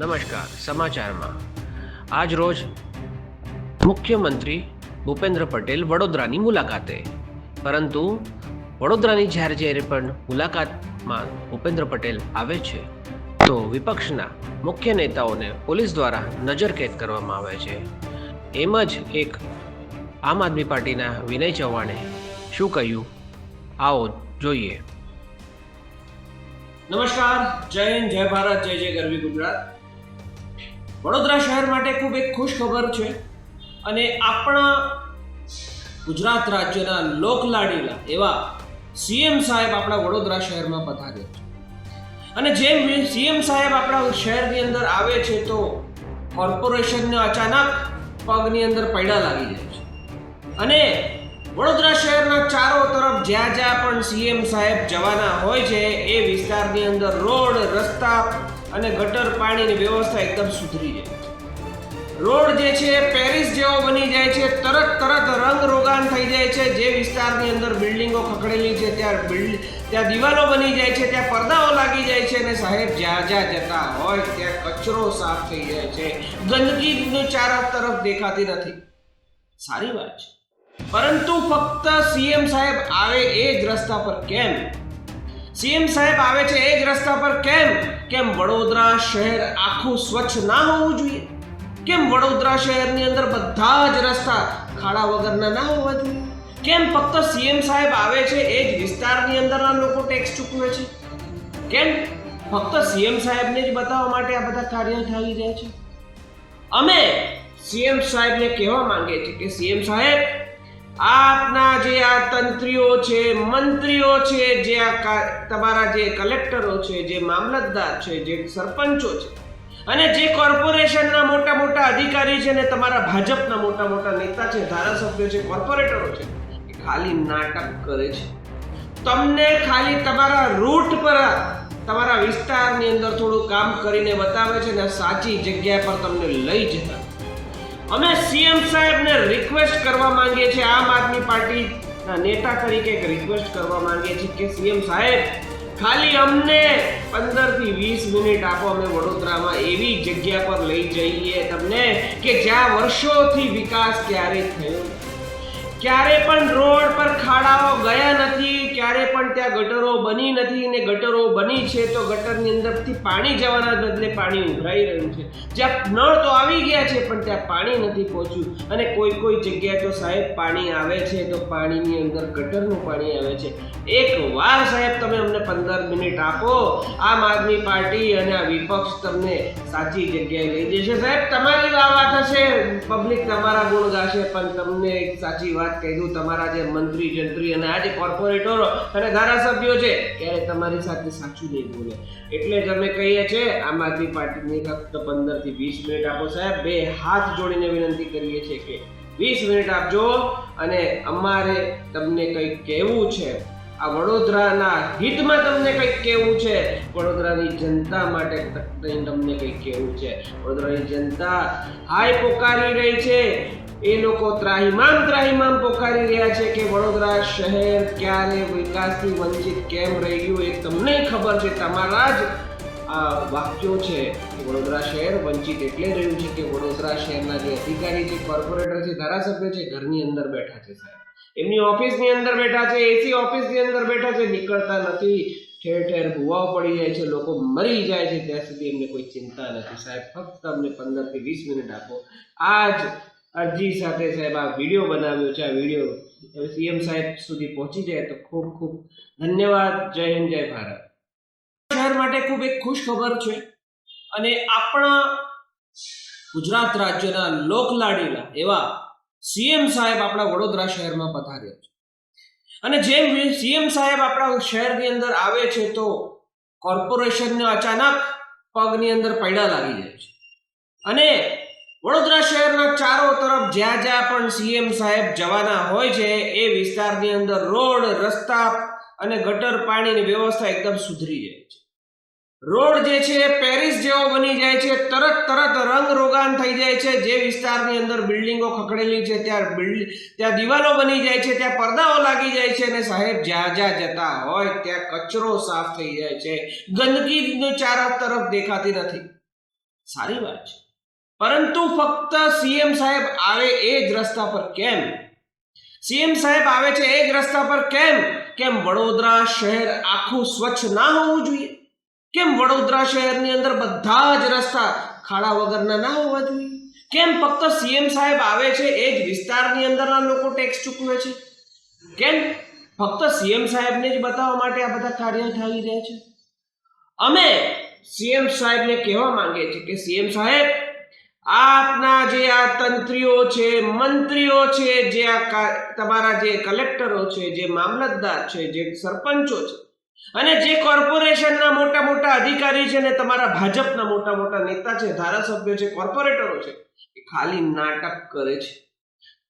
નમસ્કાર, સમાચારમાં. આજ રોજ મુખ્યમંત્રી ભૂપેન્દ્ર પટેલ વડોદરાની મુલાકાતે. પરંતુ વડોદરાની જ્યારે જ્યારે પણ મુલાકાતમાં ભૂપેન્દ્ર પટેલ આવે છે, તો વિપક્ષના મુખ્ય નેતાઓને પોલીસ દ્વારા નજરકેદ કરવામાં આવે છે. એમ જ એક આમ આદમી પાર્ટીના વિનય ચૌહાણે શું કહ્યું? આવો જોઈએ. નમસ્કાર, જય હિન્દ, જય ભારત, જય જય ગરવી ગુજરાત. વડોદરા શહેર માટે ખૂબ એક ખુશ ખબર છે અને આપણા ગુજરાત રાજ્યના લોકલાડીલા એવા સીએમ સાહેબ આપણા વડોદરા શહેરમાં પધાર્યા છે. અને જેમ સીએમ સાહેબ આપણા શહેરની અંદર આવે છે તો કોર્પોરેશનને અચાનક પગની અંદર પૈડા લાગી જાય છે. અને વડોદરા શહેરના ચારો તરફ જ્યાં જ્યાં પણ સીએમ સાહેબ જવાના હોય છે એ વિસ્તારની અંદર રોડ, રસ્તા અને ગટર પાણીની વ્યવસ્થા એકદમ સુધરી જાય. રોડ જે છે, પેરિસ જેવો બની જાય છે, તરત તરત રંગ રોગાન થઈ જાય છે, જે વિસ્તારની અંદર બિલ્ડિંગો ખખડેલી છે, ત્યાં બિલ્ડ, ત્યાં દિવાલો બની જાય છે, ત્યાં પડદાઓ લાગી જાય છે અને સાહેબ જ્યાં જ્યાં જતા હોય, ત્યાં કચરો સાફ થઈ જાય છે. ગંદકીનું ચારો તરફ દેખાતી નથી. સારી વાત છે. પરંતુ ફક્ત સીએમ સાહેબ આવે એ જ રસ્તા પર કેમ? સીએમ સાહેબ આવે છે એ જ રસ્તા પર કેમ? કેમ વડોદરા શહેર આખું સ્વચ્છ ના હોવું જોઈએ? કેમ વડોદરા શહેરની અંદર બધા જ રસ્તા ખાડા વગરના ના હોવા જોઈએ? કેમ ફક્ત સીએમ સાહેબ આવે છે એ જ વિસ્તારની અંદરના લોકો ટેક્સ ચૂકવે છે? કેમ ફક્ત સીએમ સાહેબને જ બતાવવા માટે આ બધા કાર્ય થઈ રહ્યા છે? અમે સીએમ સાહેબને કહેવા માંગીએ છીએ કે સીએમ સાહેબ આપના જે આ તંત્રીઓ છે, મંત્રીઓ છે, જે આ તમારા જે કલેક્ટરો છે, જે મામલતદાર છે, જે સરપંચો છે, અને જે કોર્પોરેશનના મોટા મોટા અધિકારી છે ને તમારા ભાજપના મોટા મોટા નેતા છે, ધારાસભ્યો છે, કોર્પોરેટરો છે, એ ખાલી નાટક કરે છે. તમને ખાલી તમારા રૂટ પર, તમારા વિસ્તારની અંદર થોડું કામ કરીને બતાવે છે ને સાચી જગ્યા પર તમને લઈ જતા. અમે સીએમ સાહેબને રિક્વેસ્ટ કરવા માંગીએ છીએ આમ આદમી પાર્ટીના નેતા તરીકે એક રિક્વેસ્ટ કરવા માંગીએ છીએ કે સીએમ સાહેબ, ખાલી અમને પંદરથી વીસ મિનિટ આપો, અમે વડોદરામાં એવી જગ્યા પર લઈ જઈએ તમને કે જ્યાં વર્ષોથી વિકાસ ક્યારેય થયો. ક્યારે પણ રોડ પર ખાડાઓ ગયા નથી, ક્યારે પણ ત્યાં ગટરો બની નથી ને ગટરો બની છે તો ગટરની અંદરથી પાણી જવાના બદલે પાણી ઉભરાઈ રહ્યું છે. જ્યાં નળ તો આવી ગયા છે પણ ત્યાં પાણી નથી પહોંચ્યું. અને કોઈ કોઈ જગ્યાએ તો સાહેબ પાણી આવે છે તો પાણીની અંદર ગટરનું પાણી આવે છે. એક વાર સાહેબ તમે અમને પંદર મિનિટ આપો, આમ આદમી પાર્ટી અને આ વિપક્ષ તમને સાચી જગ્યાએ લઈ જશે. સાહેબ, તમારી વાત હશે પબ્લિક તમારા ગુણ ગાશે, પણ તમને એક સાચી વાત કહી દઉં તમારા જે મંત્રી, જંત્રી અને આ જે કોર્પોરેટરો અને ધારાસભ્યો છે ક્યારે તમારી સાથે સાચું નહીં બોલે. એટલે જ અમે કહીએ છીએ, આમ આદમી પાર્ટીની ફક્ત પંદરથી વીસ મિનિટ આપો સાહેબ, બે હાથ જોડીને વિનંતી કરીએ છીએ કે વીસ મિનિટ આપજો અને અમારે તમને કંઈક કહેવું છે આ વડોદરાના હિતમાં તમને કંઈક કહેવું છે? વડોદરાની જનતા માટે તમને કંઈક કહેવું છે. વડોદરાની જનતા હાય પોકારી રહી છે. એ લોકો ત્રાહિમામ ત્રાહિમામ પોકારી રહ્યા છે કે વડોદરા શહેર ક્યારે વિકાસથી વંચિત કેમ રહી ગયું એ તમને ખબર છે. તમારા જ આ વાક્યો છે કે વડોદરા શહેર વંચિત એટલે રહ્યું છે કે વડોદરા શહેરના જે અધિકારી છે, કોર્પોરેટર છે, ધારાસભ્ય છે, ઘરની અંદર બેઠા છે સાહેબ. એમની ઓફિસની અંદર બેઠા છે, એસી ઓફિસની અંદર બેઠા છે, નીકળતા નથી. ઠેર ઠેર ભૂવાઓ પડી જાય છે, લોકો મરી જાય છે, ત્યાં સુધી એમને કોઈ ચિંતા નથી. સાહેબ, ફક્ત અમને પંદરથી વીસ મિનિટ આપો. આ જ અરજી સાથે સાહેબ આ વીડિયો બનાવ્યો છે, આ વીડિયો સીએમ સાહેબ સુધી પહોંચી જાય તો ખૂબ ખૂબ ધન્યવાદ. જય હિન્દ, જય ભારત. શહેર માટે ખૂબ એક ખુશ ખબર છે અને આપણા ગુજરાત રાજ્યના લોકલાડીના એવા સીએમ સાહેબ આપણા વડોદરા શહેરમાં પધાર્યા છે. અને જેમ સીએમ સાહેબ આપણા શહેરની અંદર આવે છે તો કોર્પોરેશનને અચાનક પગની અંદર પૈડા લાગી જાય છે. અને વડોદરા શહેરના ચારો તરફ જ્યાં જ્યાં પણ સીએમ સાહેબ જવાના હોય છે, એ વિસ્તારની અંદર રોડ, રસ્તા અને ગટર પાણીની વ્યવસ્થા એકદમ સુધરી જાય છે. રોડ જે છે એ પેરિસ જેવો બની જાય છે, તરત તરત રંગ રોગાન થઈ જાય છે. જે વિસ્તારની અંદર બિલ્ડિંગો ખખડેલી છે, ત્યાં બિલ્ડ, ત્યાં દિવાલો બની જાય છે, ત્યાં પડદાઓ લાગી જાય છે અને સાહેબ જ્યાં જ્યાં જતા હોય, ત્યાં કચરો સાફ થઈ જાય છે. ગંદકીનું ચારો તરફ દેખાતી નથી. સારી વાત છે. પરંતુ ફક્ત સીએમ સાહેબ આવે એ જ રસ્તા પર કેમ? સીએમ સાહેબ આવે છે એ જ રસ્તા પર કેમ? કેમ વડોદરા શહેર આખું સ્વચ્છ ના હોવું જોઈએ? કેમ વડોદરા શહેરની અંદર બધા જ રસ્તા ખાડા વગરના ના હોવા જોઈએ? કેમ ફક્ત સીએમ સાહેબ આવે છે એ જ વિસ્તારની અંદરના લોકો ટેક્સ ચૂકવે છે? કેમ ફક્ત સીએમ સાહેબને જ બતાવવા માટે આ બધા કાર્ય થઈ રહ્યા છે? અમે સીએમ સાહેબને કહેવા માંગીએ છીએ કે સીએમ સાહેબ, આપના જે આ તંત્રીઓ છે, મંત્રીઓ છે, જે આ તમારા જે કલેક્ટરો છે, જે મામલતદાર છે, જે સરપંચો છે અને જે કોર્પોરેશનના મોટા મોટા અધિકારી છે ને તમારા ભાજપના મોટા મોટા નેતા છે, ધારાસભ્યો છે, કોર્પોરેટરો છે, એ ખાલી નાટક કરે છે.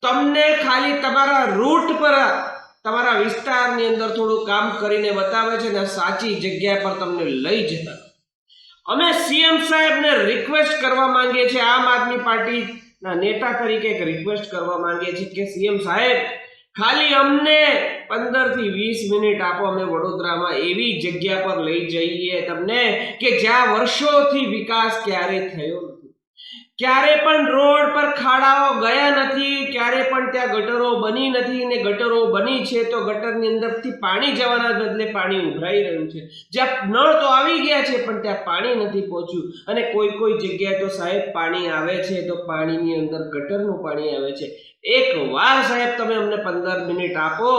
તમને ખાલી તમારા રૂટ પર, તમારા વિસ્તારની અંદર થોડું કામ કરીને બતાવે છે ને સાચી જગ્યા પર તમને લઈ જતા. અમે સીએમ સાહેબને રિક્વેસ્ટ કરવા માંગીએ છીએ, આમ આદમી પાર્ટીના નેતા તરીકે એક રિક્વેસ્ટ કરવા માંગીએ છીએ કે સીએમ સાહેબ ખાલી અમને પંદરથી વીસ મિનિટ આપો, અમે વડોદરામાં એવી જગ્યા પર લઈ જઈએ તમને કે જ્યાં વર્ષોથી વિકાસ ક્યારે થયો નથી. ક્યારે પણ રોડ પર ખાડાઓ ગયા નથી, ક્યારે પણ ત્યાં ગટરો બની નથી ને ગટરો બની છે તો ગટરની અંદરથી પાણી જવાના બદલે પાણી ઉભરાઈ રહ્યું છે. જ્યાં નળ તો આવી ગયા છે પણ ત્યાં પાણી નથી પહોંચ્યું. અને કોઈ કોઈ જગ્યાએ તો સાહેબ પાણી આવે છે તો પાણીની અંદર ગટરનું પાણી આવે છે. એક વાર સાહેબ તમે અમને પંદર મિનિટ આપો,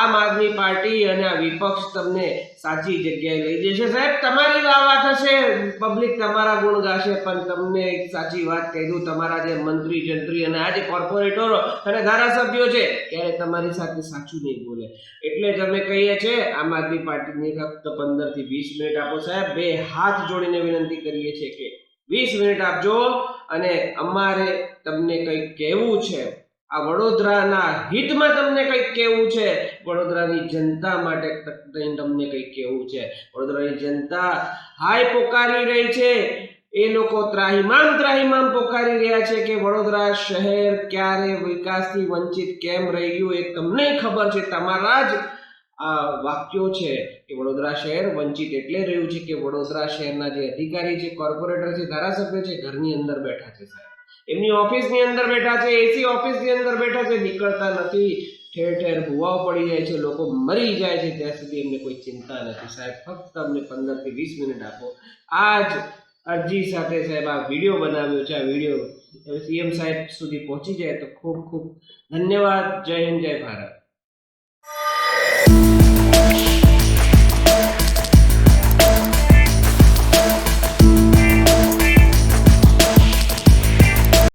આમ આદમી પાર્ટી અને આ વિપક્ષ તમને સાચી જગ્યાએ લઈ જશે. સાહેબ, તમારી વાત હશે પબ્લિક તમારા ગુણ ગાશે, પણ તમને એક સાચી વાત કહી દઉં તમારા જે મંત્રી, જંત્રી અને આ કોર્પોરેટરો અને ધારાસભ્યો છે, ત્યારે તમારી સાથે સાચું નહીં બોલે. એટલે જ અમે કહીએ છીએ, આમ આદમી પાર્ટીની ફક્ત પંદરથી વીસ મિનિટ આપો સાહેબ, બે હાથ જોડીને વિનંતી કરીએ છીએ કે વીસ મિનિટ આપજો અને અમારે તમને કંઈક કહેવું છે. આ વડોદરાના હિતમાં તમને કંઈક કહેવું છે. વડોદરાની જનતા માટે તમને કંઈક કહેવું છે. વડોદરાની જનતા હાય પોકારી રહી છે. એ લોકો ત્રાહિમામ ત્રાહિમામ પોકારી રહ્યા છે કે વડોદરા શહેર ક્યારે વિકાસથી વંચિત કેમ રહી ગયું એ તમને ખબર છે. તમારા જ આ વાક્યો છે કે વડોદરા શહેર વંચિત એટલે રહ્યું છે કે વડોદરા શહેરના જે અધિકારી છે, કોર્પોરેટર છે, ધારાસભ્ય છે, ઘરની અંદર બેઠા છે સાહેબ. એમની ઓફિસની અંદર બેઠા છે, એસી ઓફિસની અંદર બેઠા છે, નીકળતા નથી. ઠેર ઠેર ભૂવાઓ પડી જાય છે, લોકો મરી જાય છે, ત્યાં સુધી એમને કોઈ ચિંતા નથી. સાહેબ, ફક્ત અમને પંદરથી વીસ મિનિટ આપો. આ જ અરજી સાથે સાહેબ આ વીડિયો બનાવ્યો છે, આ વીડિયો સીએમ સાહેબ સુધી પહોંચી જાય તો ખૂબ ખૂબ ધન્યવાદ. જય હિન્દ, જય ભારત.